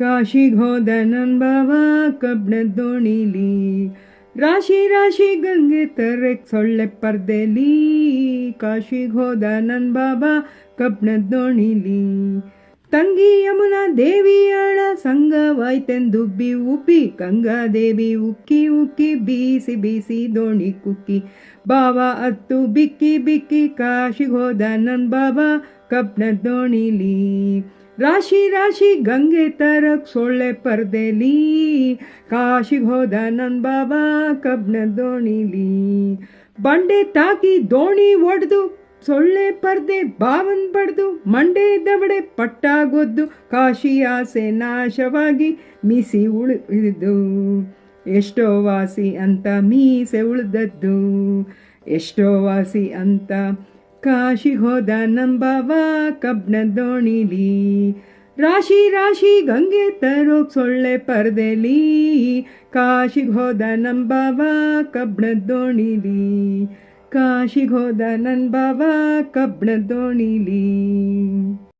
ಕಾಶಿಗೆ ಹೋದ ನನ್ ಬಾವ ಕಬ್ಬಣದ ದೋಣಿಲಿ ರಾಶಿ ರಾಶಿ ಗಂಗೆ ತರಕ್ ಸೊಳ್ಳೆ ಪರ್ದೆಲಿ ಕಾಶಿಗೆ ಹೋದ ನನ್ ಬಾಬಾ ಕಬ್ಬಣದ ದೋಣಿಲಿ ತಂಗಿ ಯಮುನಾ ದೇವಿಯಾಳ ಸಂಗವಾಯ್ತೆಂದುಬ್ಬಿ ಉಬ್ಬಿ ಗಂಗಾದೇವಿ ಉಕ್ಕಿ ಉಕ್ಕಿ ಬೀಸಿ ಬೀಸಿ ದೋಣಿ ಕುಕ್ಕಿ ಬಾವ ಅತ್ತು ಬಿಕ್ಕಿ ಬಿಕ್ಕಿ ಕಾಶಿಗೆ ಹೋದ ನನ್ ಬಾಬಾ ಕಬ್ಬಣದ ದೋಣಿಲಿ ರಾಶಿ ರಾಶಿ ಗಂಗೆ ತರಕ್ ಸೊಳ್ಳೆ ಪರ್ದೆಲಿ, ಕಾಶಿಗೆ ಹೋದ ನನ್ನ ಬಾಬಾ ಕಬ್ನ ದೋಣಿಲಿ. ಬಂಡೆ ತಾಕಿ ದೋಣಿ ಒಡೆದು, ಸೊಳ್ಳೆ ಪರ್ದೆ ಬಾವನ್ ಪಡೆದು ಮಂಡೆ ದವಡೆ ಪಟ್ಟಾಗೊದ್ದು ಕಾಶಿ ಆಸೆ ನಾಶವಾಗಿ ಮೀಸಿ ಉಳಿದು. ಎಷ್ಟೋ ವಾಸಿ ಅಂತ ಮೀಸೆ ಉಳಿದದ್ದು, ಎಷ್ಟೋ ವಾಸಿ ಅಂತ ಕಾಶಿಗೆ ಹೋದ ನಂಬವ ಕಬ್ನ ದೋಣಿಲಿ ರಾಶಿ ರಾಶಿ ಗಂಗೆ ತರೋಕ್ ಸೊಳ್ಳೆ ಪರ್ದೆಲಿ. ಕಾಶಿಗೆ ಹೋದ ನಂಬವ ಕಬ್ಣ ದೋಣಿಲಿ ಕಾಶಿಗೆ ಹೋದ ನನ್ ಕಬ್ಣ ದೋಣಿಲಿ